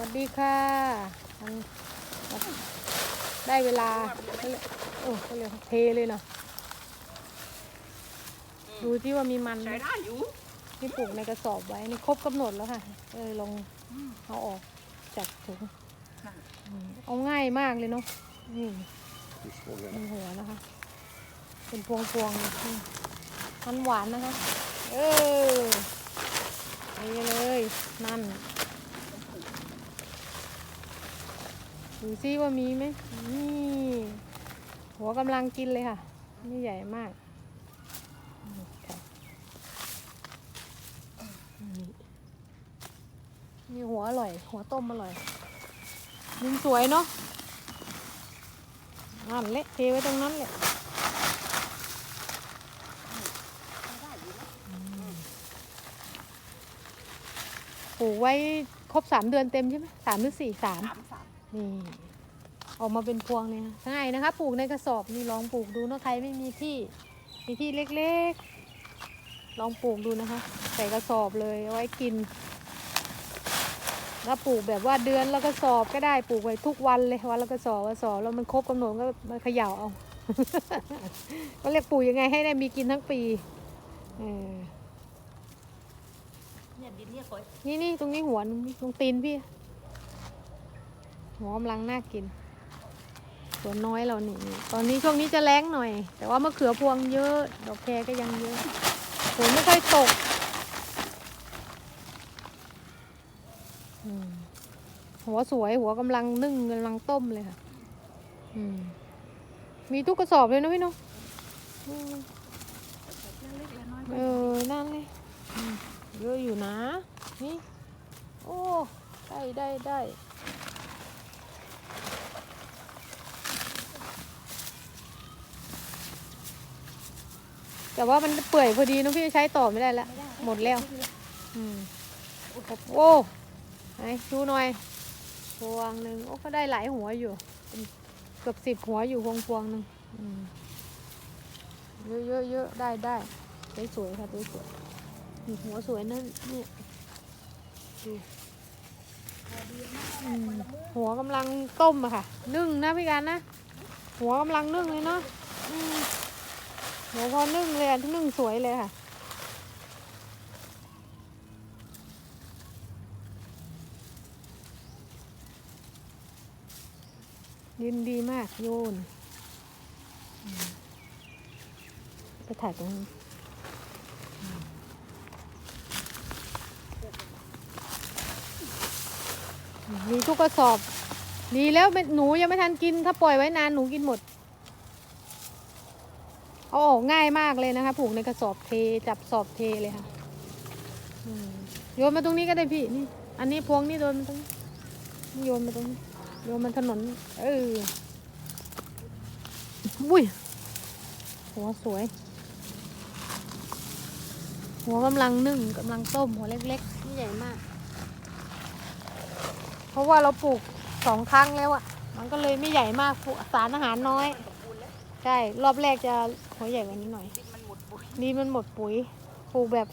วัสดีค่ะอันได้เวลาโอ้ก็เลยกเทเลยเนาะดูที่ว่ามีมันไหมใช้ได้อยู่ที่ปลูกในกระสอบไว้นี่ครบกำหนดแล้วค่ะ เออลองเอาออกจากถุงอืมเอาง่ายมากเลยเนาะนี่ Du sågar มีหัวนะคะ เป็นพวงพวงๆเลยอืมมันหวานนะคะ เออไปเลยนั่น ดูซิว่ามีไหมนี่หัวกำลังกินเลยค่ะ นี่ใหญ่มากนี่หัวอร่อย หัวต้มอร่อยดินสวยเนาะนั่นเละเทไว้ตรงนั้นแหละปลูกไว้ครบสามเดือนเต็มใช่ไหมสามหรือสี่สามสามสาม นี่ ออกมาเป็นพวงเลยค่ะง่ายนะคะ ปลูกในกระสอบนี่ลองปลูกดูเนอะใครไม่มีที่มีที่เล็กๆ ลองปลูกดูนะคะ ใส่กระสอบเลยเอาไว้กิน แล้วปลูกแบบว่าเดือนแล้วก็สอบก็ได้ปลูกไว้ทุกวันเลยวันแล้วก็สอบวันสอบแล้วมันครบกำหนดก็มาเขย่าเอาก็เรียกปลูกยังไงให้ได้มีกินทั้งปีเออเนี่ยดินเนี่ยสวยนี่นี่ตรงนี้หัวนึงนี่ตรงตีนพี่ หัวกำลังน่ากินสวนน้อยเรานี่ตอนนี้ช่วงนี้จะแรงหน่อย แต่ว่ามะเขือพวงเยอะ ดอกแคก็ยังเยอะฝนไม่ค่อยตกหัวสวยหัวกำลังนึ่งกำลังต้มเลยค่ะมีทุกกระสอบเลยนะพี่น้องเออนั่นเลยเยอะอยู่นะ นี่ โอ้ ได้ได้ได้ แต่ว่ามันเปื่อยพอดีนะพี่ใช้ต่อไม่ได้แล้วหมดแล้วอืมโอ้ไหนดูหน่อยพวงหนึ่งโอ้ก็ได้หลายหัวอยู่เป็นเกือบสิบหัวอยู่พวงพวงหนึ่งอืมเยอะเยอะเยอะได้ได้สวยๆค่ะสวยๆนี่หัวสวยนั่นเนี่ยดูอืมหัวกำลังต้มอะค่ะ นึ่งนะพี่การนะ หัวกำลังนึ่งเลยเนาะ หัวพอนึ่งเลยอันที่นึ่งสวยเลยค่ะ ยืนดีมากโยน ไปถ่ายตรงนี้มีทุกกระสอบ ดีแล้วหนูยังไม่ทันกิน ถ้าปล่อยไว้นานหนูกินหมด เอาออกง่ายมากเลยนะคะผูกในกระสอบเทจับสอบเทเลยค่ะโยนมาตรงนี้ก็ได้พี่นี่ อันนี้พวงนี่โยนมาตรงนี้โยนมาตรงนี้โยนมันถนน เอออุ้ยหัวสวย หัวกำลังนึ่งกำลังต้มหัวเล็กๆไม่ใหญ่มาก เพราะว่าเราปลูกสองครั้งแล้วอะมันก็เลยไม่ใหญ่มากสารอาหารน้อย ใช่รอบแรกจะหัวใหญ่กว่านี้หน่อยดินมันหมดปุ๋ยนี่มันหมดปุ๋ยปลูกแบบ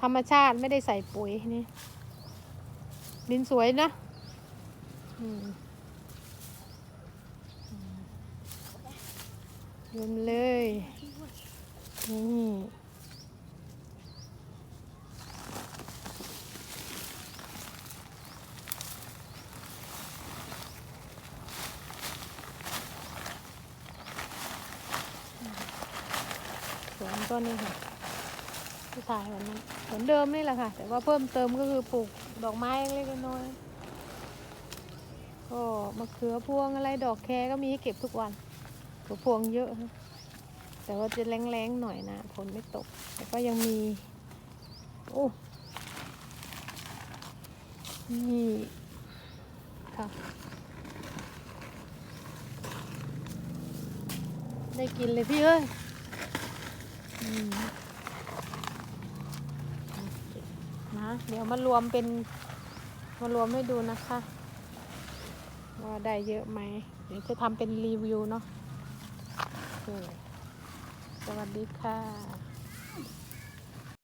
ธรรมชาติไม่ได้ใส่ปุ๋ยนี่ดินสวยนะอืมเยี่มเลยนี่ ต้นนี้ค่ะที่ถ่ายวันนั้นเหมือนเดิมนี่แหละค่ะ แต่ว่าเพิ่มเติมก็คือปลูกดอกไม้เล็กน้อยก็มะเขือพวงอะไรดอกแคก็มีให้เก็บทุกวันมะพวงเยอะค่ะแต่ว่าจะแรงๆหน่อยนะฝนไม่ตก แต่ก็ยังมีโอ้นี่ค่ะได้กินเลยพี่เอ้ย นะ เดี๋ยวมารวมเป็นมารวมให้ดูนะคะ ว่าได้เยอะไหมเดี๋ยวจะทำเป็นรีวิวเนาะสวัสดีค่ะ